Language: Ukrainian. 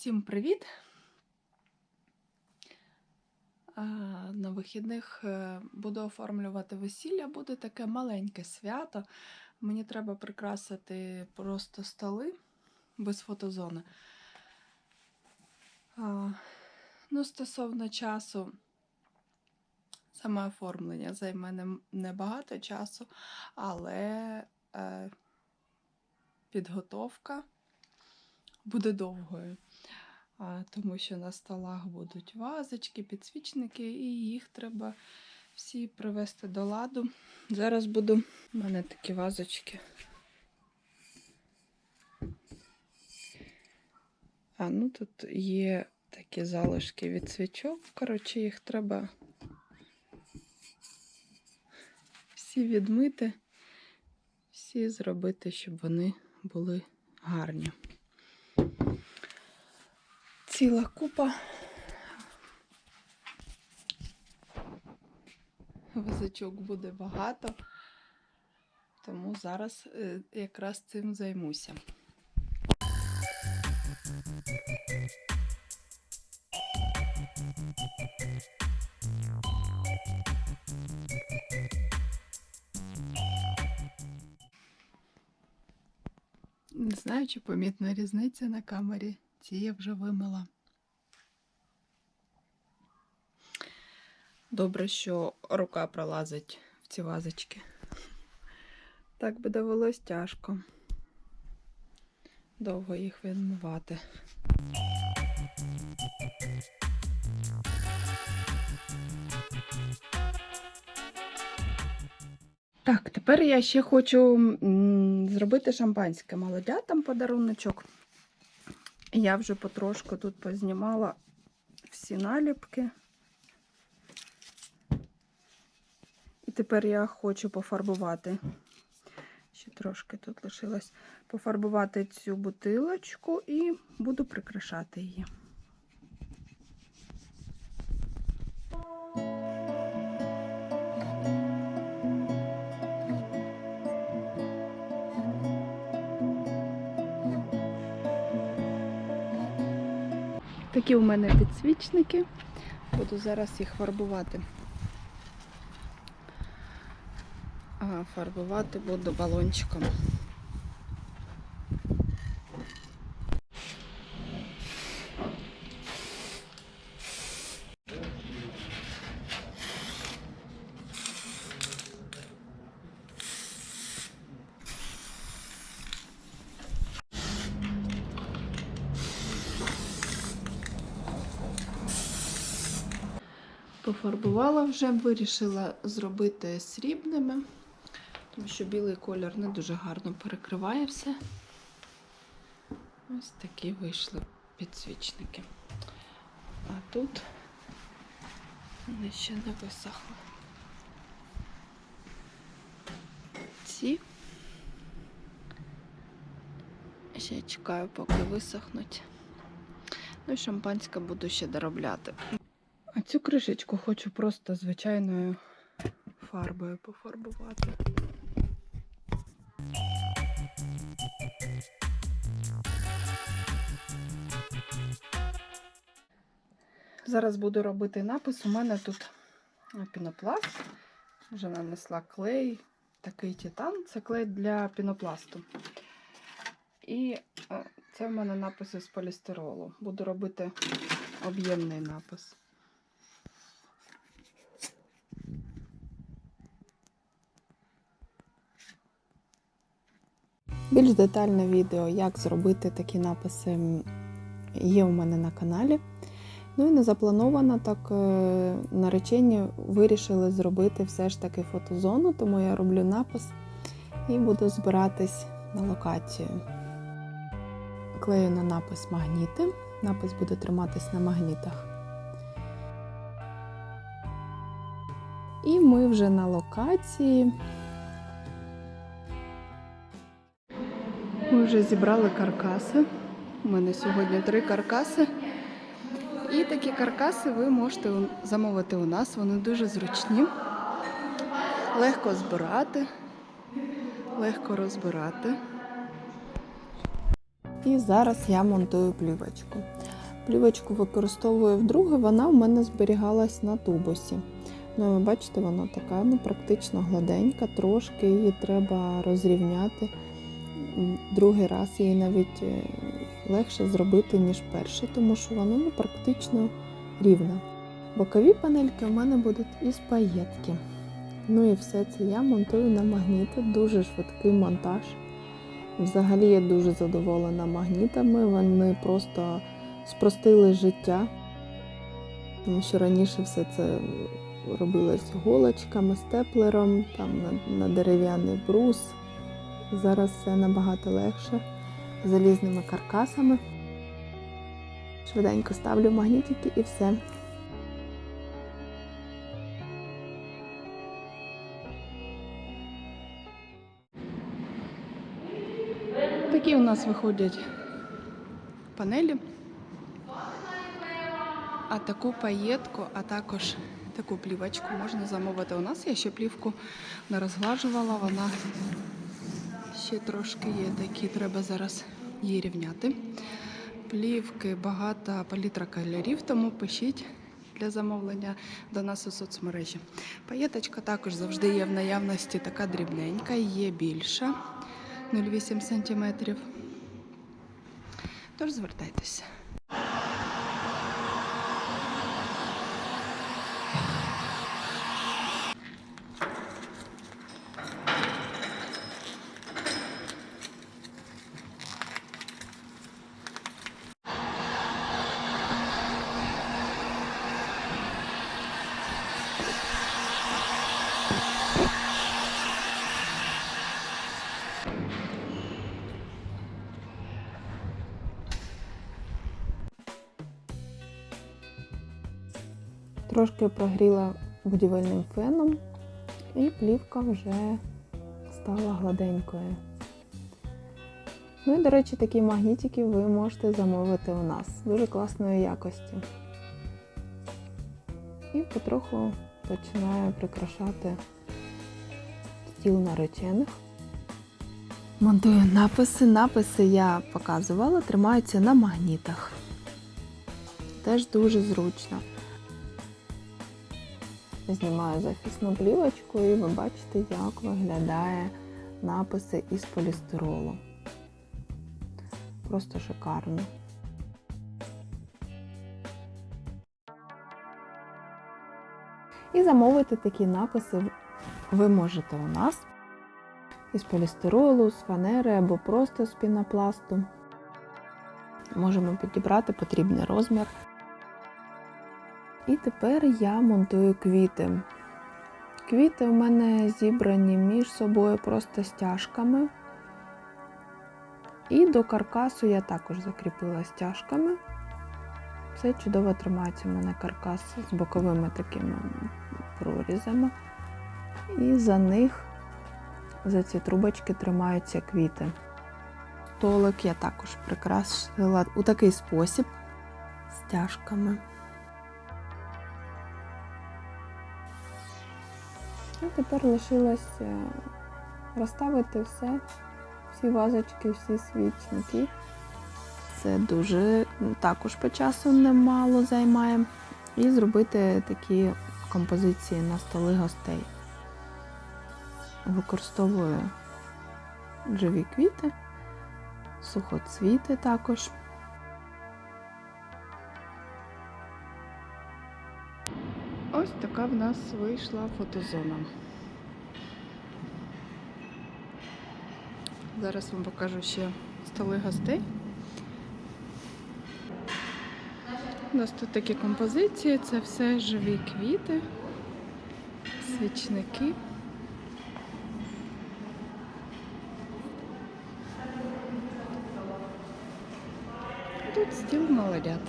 Всім привіт! На вихідних е, буду оформлювати весілля, буде таке маленьке свято. Мені треба прикрасити просто столи без фотозони. Ну, стосовно часу, саме оформлення займе небагато часу, але е, підготовка буде довгою. Тому що на столах будуть вазочки, підсвічники, і їх треба всі привести до ладу. Зараз буду. У мене такі вазочки. А ну тут є такі залишки від свічок. Коротше, їх треба всі відмити, всі зробити, щоб вони були гарні ціла купа. Вазочок буде багато, тому зараз е, якраз цим займуся. Не знаю, чи помітна різниця на камері. Ці я вже вимила. Добре, що рука пролазить в ці вазочки. Так би довелось тяжко. Довго їх відмивати. Так, тепер я ще хочу зробити шампанське молодятам подаруночок. Я вже потрошку тут познімала всі наліпки. І тепер я хочу пофарбувати. Ще трошки тут лишилось пофарбувати цю бутилочку і буду прикрашати її. Такі у мене підсвічники. Буду зараз їх фарбувати. А фарбувати буду балончиком. Пофарбувала вже, вирішила зробити срібними, тому що білий колір не дуже гарно перекриває все. Ось такі вийшли підсвічники. А тут вони ще не висохли. Ці ще чекаю, поки висохнуть. Ну і шампанське буду ще доробляти. А цю кришечку хочу просто звичайною фарбою пофарбувати. Зараз буду робити напис. У мене тут пінопласт. Вже нанесла клей, такий титан. Це клей для пінопласту. І це в мене написи з полістиролу. Буду робити об'ємний напис. Більш детальне відео, як зробити такі написи, є у мене на каналі. Ну і не заплановано так е, наречені вирішили зробити все ж таки фотозону, тому я роблю напис і буду збиратись на локацію. Клею на напис магніти. Напис буде триматись на магнітах. І ми вже на локації. Ми вже зібрали каркаси. У мене сьогодні три каркаси. І такі каркаси ви можете замовити у нас. Вони дуже зручні, легко збирати, легко розбирати. І зараз я монтую плівочку. Плівочку використовую вдруге, вона в мене зберігалась на тубусі. Ну, ви бачите, вона така ну, практично гладенька, трошки її треба розрівняти. Другий раз її навіть е, легше зробити, ніж перший, тому що вона ну, практично рівна. Бокові панельки у мене будуть із паєтки. Ну і все це я монтую на магніти, дуже швидкий монтаж. Взагалі я дуже задоволена магнітами. Вони просто спростили життя. Тому що раніше все це робилось голочками, степлером, там на, на дерев'яний брус. Зараз все набагато легше залізними каркасами. Швиденько ставлю магнітики і все. Такі у нас виходять панелі. А таку паєтку, а також таку плівочку можна замовити у нас. Я ще плівку не розглажувала, вона ще трошки є такі, треба зараз її рівняти. Плівки багата палітра кольорів, тому пишіть для замовлення до нас у соцмережі. Паєточка також завжди є в наявності така дрібненька, є більша 0,8 см. Тож звертайтеся. Трошки прогріла будівельним феном, і плівка вже стала гладенькою. Ну і, до речі, такі магнітики ви можете замовити у нас дуже класної якості. І потроху починаю прикрашати стіл наречених. Монтую написи. Написи я показувала, тримаються на магнітах. Теж дуже зручно. Знімаю захисну плівочку і ви бачите, як виглядає написи із полістиролу. Просто шикарно. І замовити такі написи ви можете у нас із полістиролу, з фанери або просто з пінопласту. Можемо підібрати потрібний розмір. І тепер я монтую квіти. Квіти у мене зібрані між собою просто стяжками. І до каркасу я також закріпила стяжками. Все чудово тримається у мене каркас з боковими такими прорізами. І за них, за ці трубочки, тримаються квіти. Столик я також прикрасила у такий спосіб стяжками. Тепер лишилось е, розставити все, всі вазочки, всі свічники. Це дуже також по часу немало займає. І зробити такі композиції на столи гостей. Використовую живі квіти, сухоцвіти також. Ось така в нас вийшла фотозона. Зараз вам покажу ще столи гостей. У нас тут такі композиції, це все живі квіти, свічники. Тут стіл молодят.